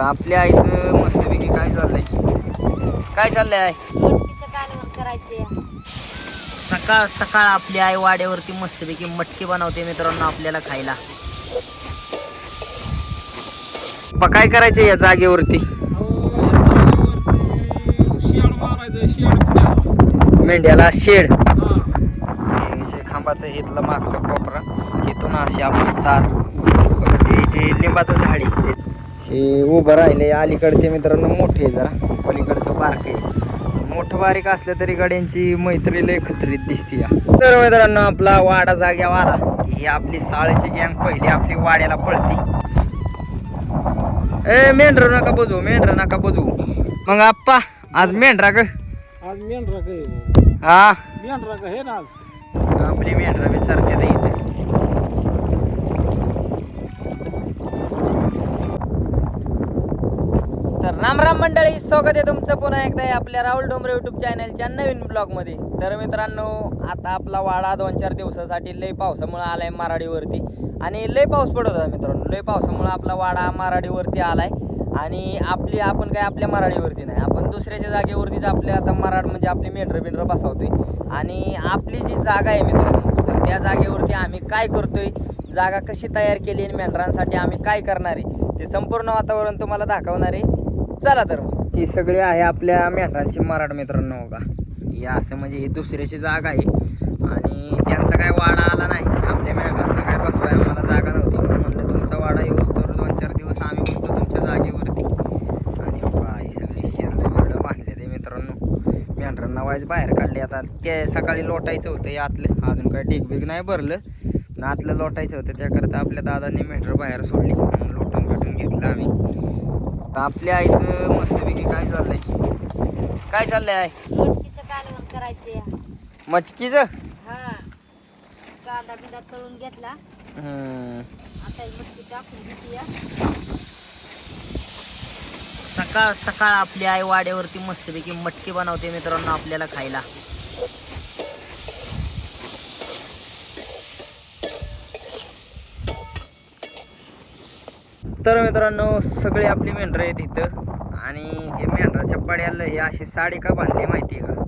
आपल्या आईचं मस्तपैकी काय चाललंय? काय चाललंय करायचे सकाळ सकाळ आपली आई वाड्यावरती मस्तपैकी मटकी बनवते मित्रांनो आपल्याला खायला. प- काय करायचं या जागेवरती? मेंढ्याला शेड हा. हे जे खांबाचं इथलं मागचं कोपरा इथून अशी आपली तार ते जे लिंबाचं झाड आहे ते- हे उभं राहिले अलीकडचे मित्रांनो मोठे आहे जरा. पलीकडचं बारक आहे. मोठं बारीक असलं तरी गाड्यांची मैत्री लय खतरीत दिसते तर मित्रांनो आपला वाडा जाग्यावर आला की ही आपली साळची गँग पहिली आपली वाड्याला पळती. ए मेंढर नका बजू मेंढर नका बजू मग आप्पा आज मेंढरा ग. आज मेंढरा हा. मेंढरा हे ना आज. आपली मेंढरा विसरते तर राम राम मंडळी स्वागत आहे तुमचं पुन्हा एकदा आपल्या राहुल डोंबरे युट्यूब चॅनलच्या नवीन ब्लॉगमध्ये तर मित्रांनो आता आपला वाडा दोन चार दिवसासाठी लय पावसामुळे आलाय माराडीवरती आणि लय पाऊस पडत होता मित्रांनो लय पावसामुळे आपला वाडा माराडीवरती आलाय. आणि आपली आपण काय आपल्या मराठीवरती नाही आपण दुसऱ्याच्या जागेवरतीच आपल्या आता मराठ म्हणजे आपली मेंढरं बिंढरं बसावतोय. आणि आपली जी जागा आहे मित्रांनो तर त्या जागेवरती आम्ही काय करतोय जागा कशी तयार केली आणि मेंढरांसाठी आम्ही काय करणार आहे ते संपूर्ण वातावरण तुम्हाला दाखवणार आहे. चला तर मग. ही सगळी आहे आपल्या मेंढरांची मराठ मित्रांनो का ही असं म्हणजे ही दुसऱ्याची जागा आहे. आणि त्यांचा काय वाडा आला नाही. आपल्या मेंढरांना काय बसवाय आम्हाला जागा नव्हती. म्हणून म्हणलं तुमचा वाडा येऊस तर दोन चार दिवस आम्ही बसतो तुमच्या जागेवरती. आणि बघा ही सगळी शेरडं बिरडं बांधले ते मित्रांनो. मेंढरांना वाईज बाहेर काढले. आता ते सकाळी लोटायचं होतं यातलं. आतलं अजून काय ढिगबिग नाही भरलं. आतलं लोटायचं होतं. त्याकरता आपल्या दादांनी मेंढर बाहेर सोडली. मग लोटून भेटून घेतलं आम्ही. आपल्या आईचं मस्तपैकी काय चाललंय? काय चाललंय आहे मटकीचं कालवण करायचे मटकीचं? हा. कांदा बिंदा तळून घेतला. आता ही मटकी टाकून घेतली सकाळ सकाळ आपली आई वाड्यावरती मस्तपैकी मटकी बनवते मित्रांनो आपल्याला खायला. तर मित्रांनो सगळे आपली मेंढरं आहेत इथं. आणि हे मेंढराच्या पड्याला हे अशी साडी का बांधली माहिती आहे का?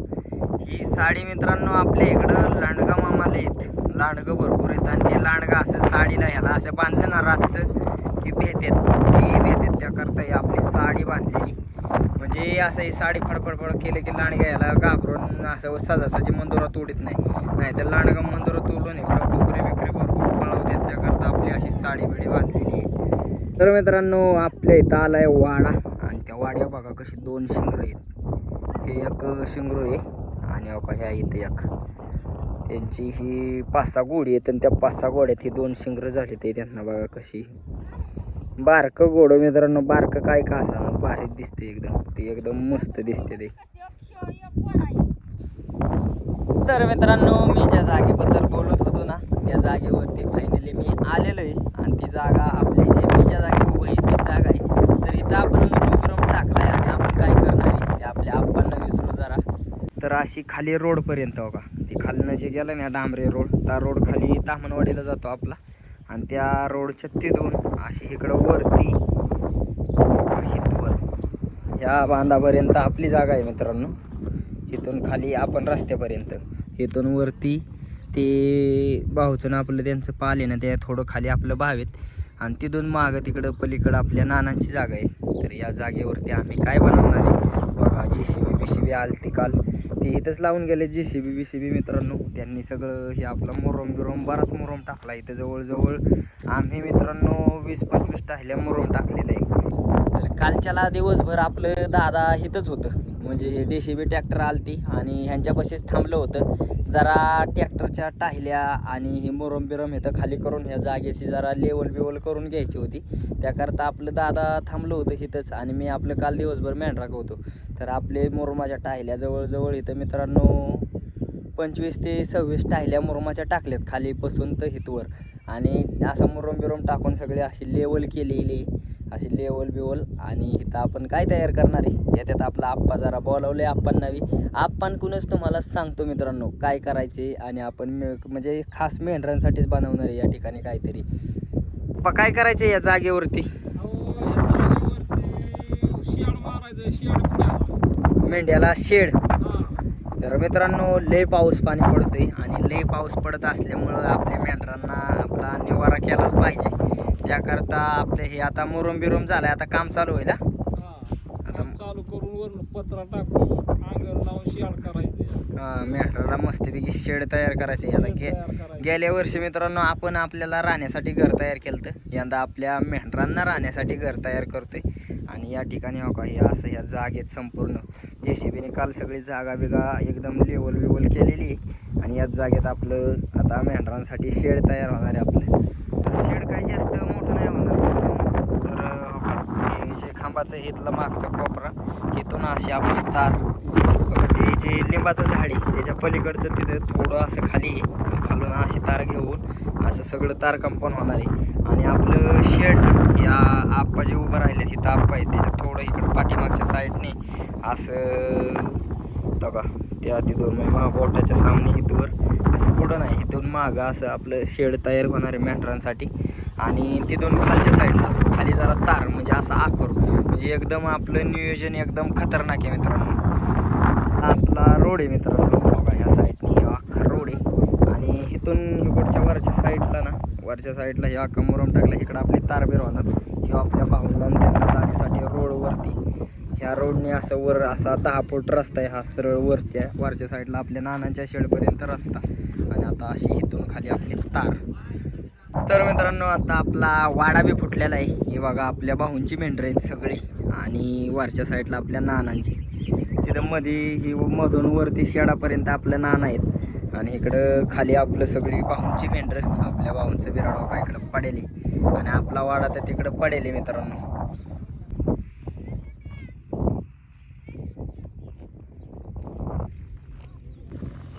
ही साडी मित्रांनो आपल्या इकडं लांडगा मामाला आहेत. लांडगं भरपूर आहेत आणि ते लांडगा असं साडीला ह्याला असं बांधलं ना रातचं की भेटेत ती भेटेत त्याकरता ही आपली साडी बांधलेली म्हणजे असं ही साडी फडफडफड केलं की लांडगा ह्याला घाबरून असं सजासाची मंदुरा तोडीत नाही. नाहीतर लांडगा मंदुरा तोडून इकडं डोकरे बिकरे भरपूर पळवतात त्याकरता आपली अशी साडी बिडी बांधलेली आहे तर मित्रांनो आपल्या इथं आलाय वाडा. आणि त्या वाड्या बघा कशी दोन शिंगर आहेत. हे एक शिंगरू आहे आणि अका ह्या इथं एक. त्यांची ही पाच सहा गोडी आहेत आणि त्या पाच सहा गोड्यात ही दोन शिंगर झाली ते त्यांना बघा कशी. बारकं गोडं मित्रांनो बारकं काय का असा भारी दिसते एकदम. ते एकदम मस्त दिसते ते. तर मित्रांनो मी ज्या जागेबद्दल बोलत होतो ना त्या जागेवरती फायनली मी आलेलो आहे. आणि ती जागा आपली जी मी ज्या जागी उभं आहे तीच जागा आहे तर इथं आपण मुरुम बिरुम टाकलाय आणि आपण काय करणार आहे ते आपल्या आप्पांना विसरू जरा तर अशी खाली रोडपर्यंत बघा. ती खालनं जे गेलं ना डांबरे रोड त्या रोड खाली तामणवाडीला जातो आपला. आणि त्या रोडच्या तिथून अशी इकडं वरती हितवर ह्या बांधापर्यंत आपली जागा आहे मित्रांनो. इथून खाली आपण रस्त्यापर्यंत. इथून वरती ते भाऊचं ना आपलं त्यांचं पाल आहे ना ते थोडं खाली आपलं भावेत आणि तिथून मागं तिकडं पलीकडं आपल्या नानांची जागा आहे. तर या जागेवरती आम्ही काय बनवणार आहे? बघा जी C B B C B आलती काल. ते इथंच लावून गेले जे C B B C B मित्रांनो. त्यांनी सगळं हे आपलं मोरम बिरोम बराच मुरम टाकला इथं जवळजवळ. आम्ही मित्रांनो वीस पंचवीस टाहल्या मोरम टाकलेलं आहे. तर कालच्याला दिवसभर आपलं दादा इथंच होतं. म्हणजे हे डी सी बी ट्रॅक्टर आलती आणि ह्यांच्यापाशीच थांबलं होतं. जरा ट्रॅक्टरच्या टाहिल्या आणि हे मुरम बिरम इथं खाली करून ह्या जागेची जरा लेवल बिवल करून घ्यायची होती. त्याकरता आपलं दादा थांबलं होतं इथंच आणि मी आपलं काल दिवसभर मेंढराक होतो. तर आपले मुरमाच्या टाहिल्या जवळजवळ इथं मित्रांनो पंचवीस ते सव्वीस टाहिल्या मुरमाच्या टाकल्यात खाली बसून तर हितवर आणि असं मुरम बिरम टाकून सगळे अशी लेवल केलेली. अशी लेवल बिवल आणि इथं आपण काय तयार करणार आहे? याच्यात आपला आप्पा जरा बोलावलं आहे आपण नवी आप्पांकूनच तुम्हाला सांगतो मित्रांनो काय करायचे आणि आपण म्हणजे खास मेंढरांसाठीच बनवणार आहे या ठिकाणी काहीतरी. काय करायचे या जागेवरती? मेंढ्याला शेड. तर मित्रांनो लय पाऊस पाणी पडतोय आणि लय पाऊस पडत असल्यामुळं आपल्या मेंढरांना आपला निवारा केलाच पाहिजे. त्याकरता आपले हे आता मुरुम बिरुम झालाय आता काम चालू होईल. आता- चालू करून वरून पत्रा टाकून अंगण लावून शियाळ करायचे. अं, मेंढराला मस्तपैकी शेड तयार करायचे. आता गे. गेल्या वर्षी मित्रांनो आपण आपल्याला राहण्यासाठी घर तयार केलं यंदा आपल्या मेंढरांना राहण्यासाठी घर तयार करतोय. आणि या ठिकाणी हो का हे असं या जागेत संपूर्ण जे सी बीने काल सगळी जागा बिगा एकदम लेवल बिवल केलेली आहे. आणि याच जागेत आपलं आता मेंढरांसाठी शेड तयार होणार आहे आपलं. तर जास्त मोठं नाही होणार. तर हे जे खांबाचं हे मागचा कोपरा इथून अशी आपली तार ते जे लिंबाचं झाड आहे त्याच्या पलीकडचं तिथं थोडं असं खाली खालून अशी तार घेऊन असं सगळं तार कंपाऊंड होणार आहे. आणि आपलं शेड ना या आप्पा जे उभं राहिले तिथं आप्पा आहे त्याच्या थोडं इकडं पाठीमागच्या साईडने असं बघा त्या तिथून महा बोटाच्या सामने इथवर असं पुढं नाही इथून मागं असं आपलं शेड तयार होणार आहे मेंढरांसाठी. आणि तिथून खालच्या साईडला. खाली जरा तार म्हणजे असं आखर. म्हणजे एकदम आपलं नियोजन एकदम खतरनाक आहे मित्रांनो. आपला रोड आहे मित्रांनो. बघा ह्या साईडनी हे अख्खा रोड आहे. आणि इथून इकडच्या वरच्या साईडला ना वरच्या साईडला हे अख्खा मुरम टाकला इकडं आपली तारबीर होणार किंवा आपल्या भाऊंना जाण्यासाठी रोडवरती ह्या रोडने असं वर असा दहा फूट रस्ता आहे हा सरळ वरच्या वरच्या साईडला आपल्या नानांच्या शेडपर्यंत रस्ता. आणि आता अशी इथून खाली आपली तार. तर मित्रांनो आता आपला वाडा बी फुटलेला आहे. हे बघा आपल्या भाऊंची मेंढर आहेत सगळी. आणि वरच्या साईडला आपल्या नानांची. तिथं मध्ये ही मधून वरती शेडापर्यंत आपलं नाना आहेत. आणि इकडं खाली आपलं सगळी भाऊंची मेंढर. आपल्या भाऊंचं बिराड का इकडं पडेल. आणि आपला वाडा तर तिकडं पडेल आहे मित्रांनो.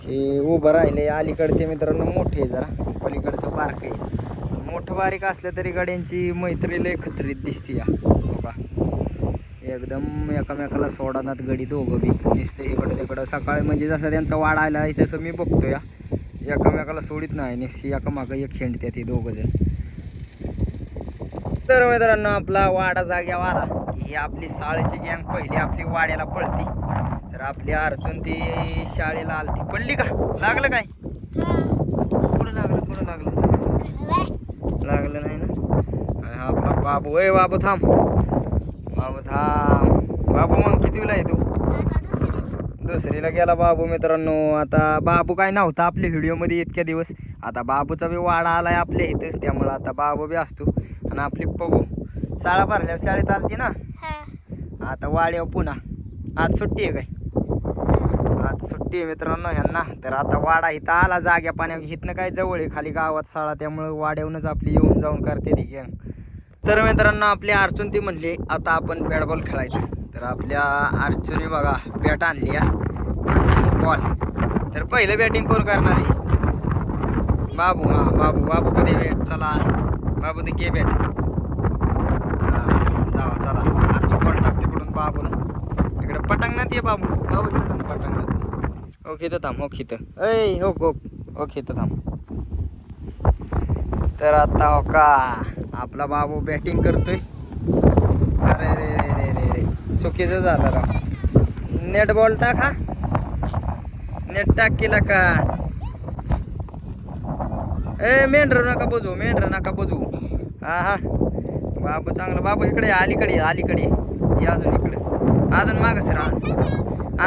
हे उभं राहिले अलीकडचे मित्रांनो मोठे आहे जरा. पलीकडचं पार्क आहे. मोठं बारीक असलं तरी गाड्यांची मैत्री लय खतरीत दिसते या. बघा. एकदम एकामेकाला सोडानात गडी दोघं बी. दिसते इकडं तिकडं. सकाळी म्हणजे जसं त्यांचा वाडा आला आहे तसं मी बघतो या एकामेकाला सोडित नाही निश्चित एकामागं एक खेळते ती दोघं जण. तर मित्रांनो आपला वाडा जाग्यावर आला. ही आपली साळेची गँग पहिली आपली वाड्याला पळती. तर आपली अर्जुन ती शाळेला आलती. पडली का? लागलं काय? कुठं लागलं कुठं लागलं. लागलं नाही ना. आणि हा आपला बाबू. ए बाबू थांब. बाबू थांब. बाबू मग कितीला आहे तू? दुसरीला गेला बाबू मित्रांनो. आता बाबू काय नव्हता आपल्या व्हिडिओमध्ये इतक्या दिवस. आता बाबूचा बी वाडा आलाय आपल्या इथं. त्यामुळं आता बाबू बी असतो. आणि आपली पगू शाळा भरल्यावर शाळेत आलती ना? आता वाड्यावर पुन्हा. आज सुट्टी आहे काय? आज सुट्टी आहे मित्रांनो ह्यांना. तर आता वाडा इथं आला जाग्या पाण्या इथनं काय जवळ आहे खाली गावात साळा त्यामुळे वाड्याहूनच आपली येऊन जाऊन करते ती गँग तर मित्रांनो आपली अर्चून ती म्हणली आता आपण बॅट बॉल खेळायचं तर आपल्या अर्चुनी बघा बॅट आणली आणि बॉल तर पहिलं बॅटिंग कोण करणार आहे? बाबू हां बाबू. बाबू कधी बॅट चला. बाबू ते घे बॅट जावा चला. अर्चू कोण टाकते कुठून? बाबूला. इकडे पटांगणात ये बाबू. बाबू तिकडून पटांगणात. ओके तर थांब ओके तर ऐ हो हो ओके तर थांब. तर आता हो का आपला बाबू बॅटिंग करतोय. अरे रे रे रे रे रे. चुकीचं झालं राव. नेट बॉल टाक हा. नेट टाक केला का? ए मेंढर नका बजू मेंढर नका बजू हा हा. बाबू चांगलं बाबू इकडे अलीकडे अलीकडे अजून इकडे. अजून माग सर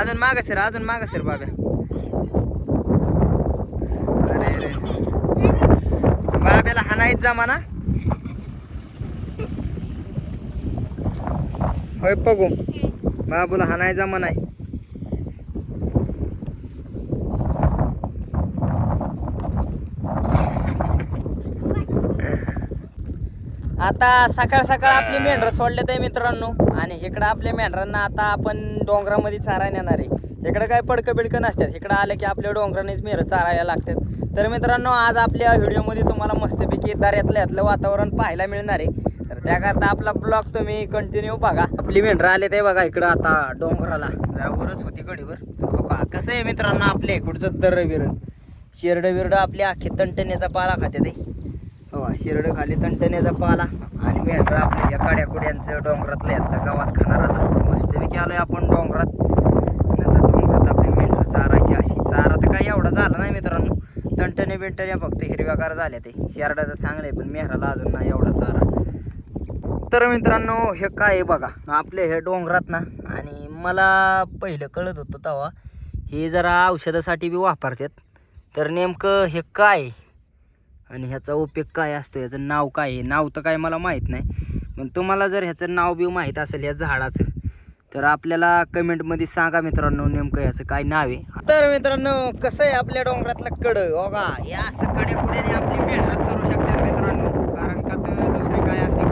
अजून माग सर अजून माग सर बाब्या अरे रे बाब्याला जमाना. जमा होय बघू. बाबूला हाणाय जमा नाही आता सकाळ सकाळ आपली मेंढरं सोडले आहे मित्रांनो. आणि इकडं आपल्या मेंढरांना आता आपण डोंगरामध्ये चारायला नेणार आहे. इकडं काय पडकं बिडकं नसतात. इकडं आलं की आपल्या डोंगरानेच मेरं चारायला लागतात. तर मित्रांनो आज आपल्या व्हिडिओमध्ये तुम्हाला मस्तपैकी दऱ्यातलं यातलं वातावरण पाहायला मिळणार आहे. तर त्याकरता आपला ब्लॉग तुम्ही कंटिन्यू बघा. आपली मेंढरा आले ते बघा इकडं आता डोंगराला. जरावरच होती कडीवर हो का कसं आहे मित्रांनो आपल्या इकडचं दर बिरं शिरडं बिरडं आपली अख्खी तंटण्याचा पाला खाते ते. हो शिरडं खाली तंटण्याचा पाला. आणि मेंढरा आपल्या या काड्याकुड्यांचं डोंगरातलं यातलं गावात खाणार आता. मस्तपैकी आलोय आपण डोंगरात. डोंगरात आपली मेंढरा चारायची अशी. चारा तर काही एवढं झालं नाही मित्रांनो. तणटणे बिंटण्या फक्त हिरव्यागार झाल्या ते. शेरडाचं चांगलं आहे पण मेहराला अजून नाही एवढा चारा. तर मित्रांनो हे काय आहे बघा. आपले हे डोंगरात ना आणि मला पहिलं कळत होतं तेव्हा हे जरा औषधासाठी बी वापरतात. तर नेमकं हे काय आहे? आणि ह्याचा उपयोग काय असतो? ह्याचं नाव काय आहे? नाव तर काय मला माहीत नाही. पण तुम्हाला जर ह्याचं नाव बी माहीत असेल या झाडाचं तर आपल्याला कमेंटमध्ये सांगा मित्रांनो नेमकं याचं काय नाव आहे. तर मित्रांनो कसं आहे आपल्या डोंगरातलं कड? बघा हो या असं कडे कुड्याने आपली मेहनत करू शकते मित्रांनो. कारण का तर दुसरी काय अशी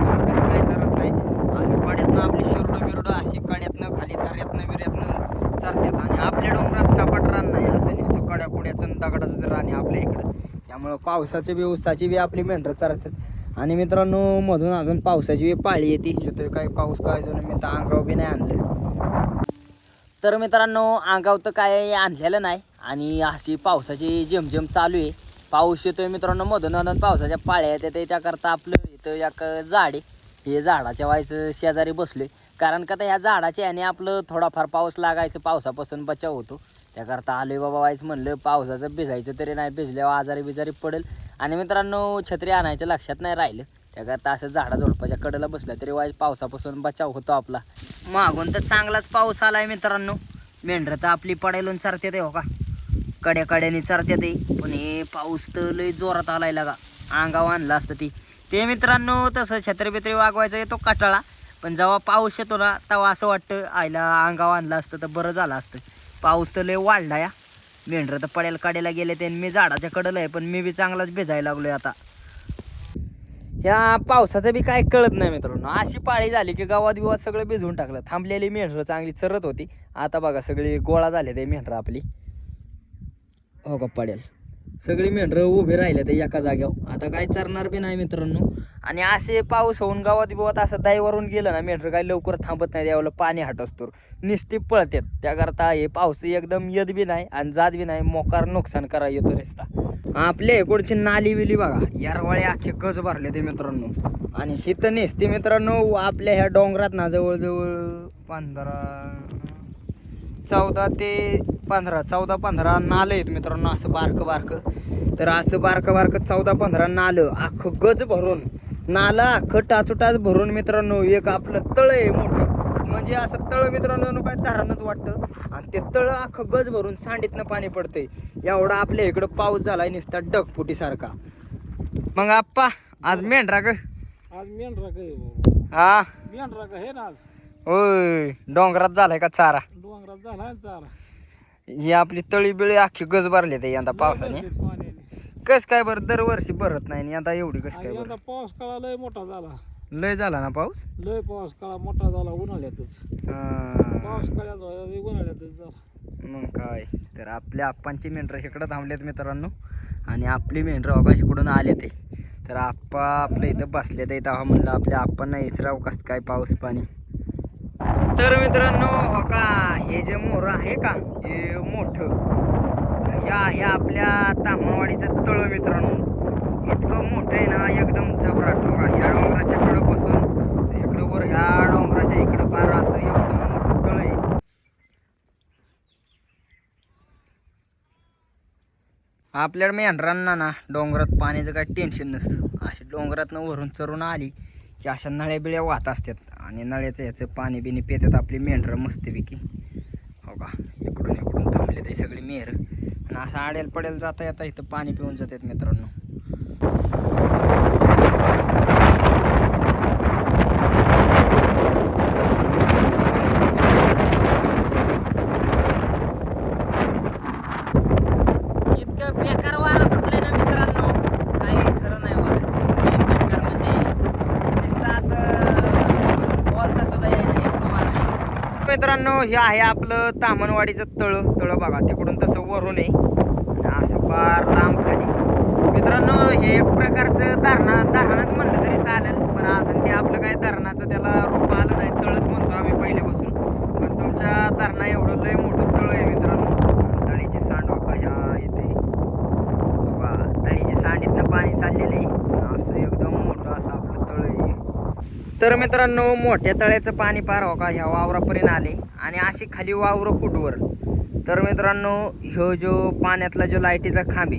काय चालत नाही. असं कड्यातनं आपली शिरडं बिरडं अशी कड्यातनं खाली दर्यातनं बिऱ्यातनं चरतात. आणि आपल्या डोंगरात सपाट रान नाही असं नुसतं कड्या कुड्याचं दगडाचं रान आहे आपल्या इकडं. त्यामुळं पावसाची बी उसाची बी आपली मेंढरं चरतात. आणि मित्रांनो मधून अजून पावसाची पाळी येते. येतोय काय पाऊस काय जण मी तर अंगावर बी नाही आणलं तर मित्रांनो अंगाव तर काय आणलेलं नाही. आणि अशी पावसाची झेमझेम चालू आहे. पाऊस येतोय मित्रांनो मधून अजून पावसाच्या पाळ्या येते त्याकरता आपलं इथं एक झाड आहे. हे झाडाच्या व्हायचं शेजारी बसलोय. कारण का तर ह्या झाडाच्या याने आपलं थोडाफार पाऊस लागायचं. पावसापासून बचाव होतो. त्याकरता आलोय बाबा वाईच म्हणलं पावसाचं भिजायचं तरी नाही भिजल्यावर आजारी बिजारी पडेल. आणि मित्रांनो छत्री आणायचं लक्षात नाही राहिलं. त्याकरता असं झाडा झोडपाच्या कडेला बसलं तरी वाईट पावसापासून बचाव होतो आपला. मागून तर चांगलाच पाऊस आलाय मित्रांनो. मेंढरं तर आपली पडायला चारते ते हो का? कड्या कड्याने चारते ते पण हे पाऊस तर लय जोरात आलाय लागा. अंगावर आणला असतं ती. ते मित्रांनो तसं छत्री बित्री वागवायचं येतो कटाळा. पण जेव्हा पाऊस येतो ना तेव्हा असं वाटतं आईला अंगावर आणलं असतं तर बरं झालं असतं. पाऊस तर लय वाढला या. मेंढरं तर पड्याला काढायला गेले ते मी झाडाच्या कडलं आहे पण मी बी चांगलाच भिजायला लागलोय आता. ह्या पावसाचं बी काय कळत नाही मित्रांनो. अशी पाळी झाली की गावात बिवात सगळं भिजवून टाकलं. थांबलेली मेंढरं चांगली चरत होती. आता बघा सगळी गोळा झाले ते मेंढरं आपली. हो का पडेल सगळी मेंढरं उभी राहिल्या ते एका जाग्यावर आता काय चरणार बी नाही मित्रांनो. आणि असे पाऊस होऊन गावात बिवात असं दाईवरून गेलं ना मेंढरं काय लवकर थांबत नाही त्यावेळेला पाणी हटसतो असतो. निस्ती पळतात त्याकरता हे पाऊस एकदम येत बी नाही आणि जात बी नाही मोकार नुकसान करा येतो निसता. आपल्या इकडची नाली बिली बघा यारवाळे अख्खे गज भरले ते मित्रांनो. आणि हिथं नेसते मित्रांनो आपल्या ह्या डोंगरात ना जवळजवळ पंधरा चौदा ते पंधरा चौदा पंधरा नालं आहेत मित्रांनो असं बारकं बारकं. तर असं बारकं बारकं चौदा पंधरा नालं अख्खं गज भरून नालं अख्खं टाचोटाच भरून मित्रांनो एक आपलं तळ आहे मोठं. म्हणजे असं तळ मित्रांनो काय धरणच वाटतं. आणि ते तळ अख्खं गज भरून सांडीतनं पाणी पडतंय. एवढा आपल्या इकडं पाऊस झालाय नुसता डगफुटीसारखा मग आप्पा आज मेंढरा ग. आज मेंढरा बाबा. हा? मेंढरा का हे ना आज. डोंगरात झालाय का चारा? डोंगरात झाला चारा. ही आपली तळी बिळी अख्खी गज भरली ते यंदा पावसाने. कस काय बरं? दरवर्षी भरत नाही आणि यंदा एवढी कस काय बरं? पाऊस काळा लय मोठा झाला. लय झाला ना पाऊस? लय पाऊस काळा मोठा झाला उन्हाळ्यातच. पाऊस काळ्यात व्हायला लय उन्हाळ्यातच झाला. मग काय? तर आपल्या आप्पांची मेंढरं इकडं थांबलेत मित्रांनो. आणि आपली मेंढरं बघा इकडून आले ते. तर आप्पा आपल्या इथं बसले ते तेव्हा म्हणलं आपल्या आप्पांना इचराव कसं काय पाऊस पाणी. तर मित्रांनो हो का हे जे मोर आहे का हे मोठं या हे आपल्या तामावाडीचं तळ मित्रांनो. इतकं मोठं आहे ना एकदम जबराट हो का ह्या डोंगराच्या कडं बसून इकडं वर ह्या डोंगराच्या इकडं पार असं एकदम मोठं तळ आहे. आपल्या मेंढरांना ना डोंगरात पाण्याचं काही टेन्शन नसतं. अशी डोंगरातनं वरून चरून आली की अशा नळ्या बिळ्या वाहत असतात आणि नळ्याचं ह्याचं पाणी बिणी पितात आपली मेंढरं मस्तपैकी. हो का? इकडून इकडून थांबले ते सगळी मेहर. आणि असं आडेल पडेल जाता येता इथं पाणी पिऊन जातात मित्रांनो इतकं बेकार वारं सुटलंय ना मित्रांनो काही खरं नाही वारायचं लय बेकार म्हणजे नुसतं असं बोलता सुद्धा येईना एवढं वारं आहे. मित्रांनो हे आहे आपलं तामणवाडीचं तळ. तळ बघा तिकडून तसं वरून आहे. आणि असं फार लांब खाली. मित्रांनो हे एक प्रकारचं धरणा धरणाच म्हणलं तरी चालेल. पण असं ते आपलं काय धरणाचं त्याला रूप आलं नाही. तळच म्हणतो आम्ही पहिल्यापासून. पण तुमच्या धरणा एवढं लय मोठं तळ आहे मित्रांनो. तळीची सांड बघा ह्या इथे. बघा तळीची सांडीतनं पाणी चाललेलं आहे असं एकदम मोठं असं आपलं तळ आहे तर मित्रांनो मोठ्या तळ्याचं पाणी पार हो का ह्या वावरापर्यंत आले. आणि अशी खाली वावरं कुठवर? तर मित्रांनो ह्यो जो पाण्यातला जो लाईटीचा खांबी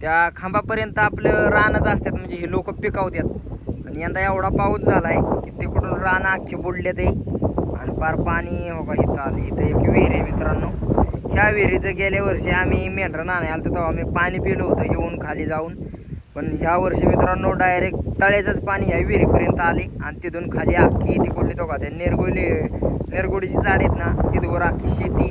त्या खांबापर्यंत आपलं रानच असतात म्हणजे हे लोक पिकावतात. आणि यंदा एवढा पाऊस झालाय की तिकडून रान अख्खी बुडले ते आणि पार पाणी हो का इथं आलं. इथं एक विहीर आहे मित्रांनो. ह्या विहिरीचं गेल्या वर्षी आम्ही मेंढरं नाणे आलो तेव्हा आम्ही पाणी पिलो होतं येऊन खाली जाऊन. पण ह्या वर्षी मित्रांनो डायरेक्ट तळ्याचंच पाणी ह्या विहिरीपर्यंत आले आणि तिथून खाली अख्खी तिकडली तो का त्या निरगोली निरगोडीची झाड आहेत ना तिथवर अख्खी शेती.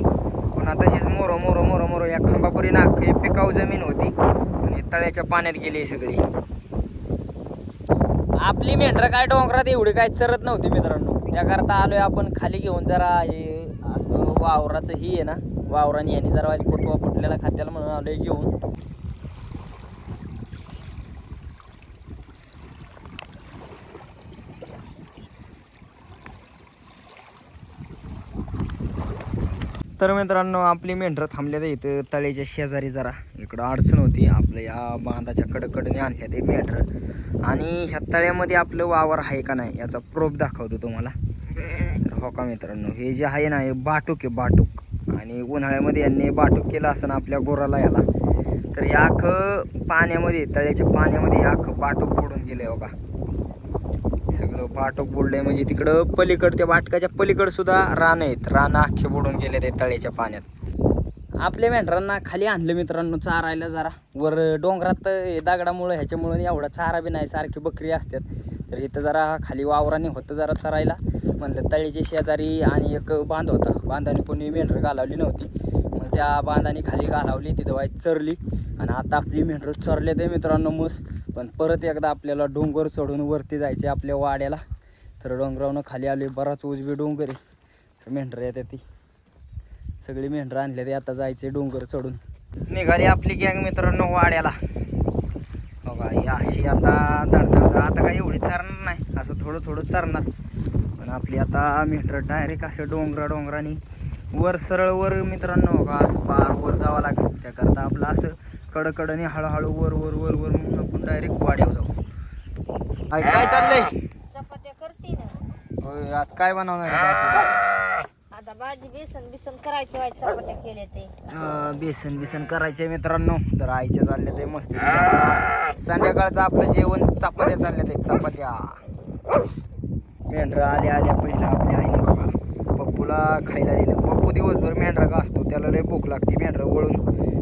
पुन्हा तशीच मोरो मोरो मोरो मोरो या खांबापर्यंत अख्खी पिकाऊ जमीन होती. आणि तळ्याच्या पाण्यात गेली सगळी. आपली मेंढरं काय डोंगरात एवढी काय चरत नव्हती मित्रांनो. त्याकरता आलोय आपण खाली घेऊन जरा हे असं वावराचं ही आहे ना वावराने यांनी जरा फुटवा फुटलेला खात्याला म्हणून आलोय घेऊन. तर मित्रांनो आपली मेंढरं थांबल्या इथं तळ्याच्या शेजारी जरा. इकडं अडचण होती. आपलं या बांधाच्या कडकडने आणल्या ते मेंढरं. आणि ह्या तळ्यामध्ये आपलं वावर आहे का नाही याचा प्रोप दाखवतो तुम्हाला. तर हो का मित्रांनो हे जे आहे ना हे बाटूक आहे बाटूक. आणि उन्हाळ्यामध्ये यांनी बाटूक केलं असं ना आपल्या गोराला याला. तर या पाण्यामध्ये तळ्याच्या पाण्यामध्ये हे बाटूक पडून गेलं हो का. सगळं बाटोक बुडलंय. म्हणजे तिकडं पलीकड त्या वाटकाच्या पलीकड सुद्धा रान आहेत. रान अख्खे बुडून गेले ते तळ्याच्या पाण्यात. आपल्या मेंढरांना खाली आणलं मित्रांनो चारायला जरा. वर डोंगरात हे दगडामुळं ह्याच्यामुळं एवढा चारा बी नाही सारखी बकरी असतात तर इथं जरा खाली वावराने होतं जरा चरायला. म्हणलं तळीच्या शेजारी आणि एक बांध होता. बांधाने कोणी मेंढरं घालावली नव्हती. मग त्या बांधाने खाली घालावली तिथं वाईट चरली. आणि आता आपली मेंढरं चरले ते मित्रांनो मस्त पण परत एकदा आपल्याला डोंगर चढून वरती जायचे आपल्या वाड्याला. तर डोंगरावनं खाली आले बराच उजवी डोंगर आहे. तर मेंढरं येते ती. सगळी मेंढरं आणले ते आता जायचे डोंगर चढून. निघाली आपली गँग मित्रांनो वाड्याला. बघा अशी आता धडधड आता काय एवढी चारणार नाही. असं थोडं थोडं चारणार. पण आपली आता मेंढरं डायरेक्ट असं डोंगरा डोंगराने वर सरळ वर मित्रांनो बघा असं पार वर जावं लागेल. त्याकरता आपलं असं कडकडने हळूहळू वर वर वर वर मग आपण डायरेक्ट वाड्यावर जाऊ. आई, काय चाललंय? चपात्या करते ना. होय, आज काय बनवणार आहे? आता भाजी बेसन बिसन करायचं चपात्या केल्या ते. अं, बेसन बिसन करायचे मित्रांनो. तर आईच्या चालल्या ते मस्त संध्याकाळचं आपलं जेवण चपात्या चालल्या ते चपात्या. मेंढरा आल्या आल्या पहिला आपल्या आईने बघा. पप्पूला खायला दिलं. दिवसभर मेंढरा का असतो त्याला लय भूक लागते मेंढरा वळून.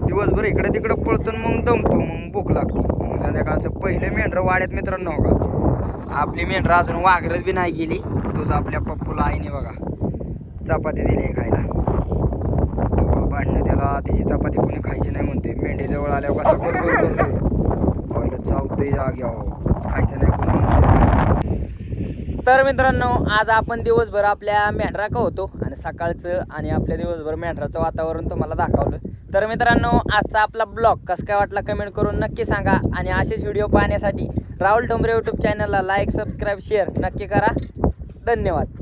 दिवसभर इकडे तिकडे पळतो मग दमतो मग भूक लागते. मग संध्याकाळचं पहिलं मेंढरं वाड्यात मित्रांनो का आपली मेंढरा अजून वाघरत बी नाही गेली. तोच आपल्या पप्पूला आईने बघा चपाती दिली खायला. भांडणं त्याला त्याची चपाती कोणी खायची नाही म्हणते मेंढीजवळ आल्यावर कसा बरोबर पहिलं चावतंय खायचं नाही कोणी तर मित्रांनो आज आपण दिवसभर आपल्या मेंढराका होतो. आणि सकाळचं आणि आपल्या दिवसभर मेंढराचं वातावरण तुम्हाला दाखवलं. तर मित्रांनो आजचा आपला ब्लॉग कसं काय वाटला कमेंट करून नक्की सांगा आणि असेच व्हिडिओ पाहण्यासाठी राहुल डोंबरे यूट्यूब चॅनलला लाईक सबस्क्राईब शेअर नक्की करा. धन्यवाद.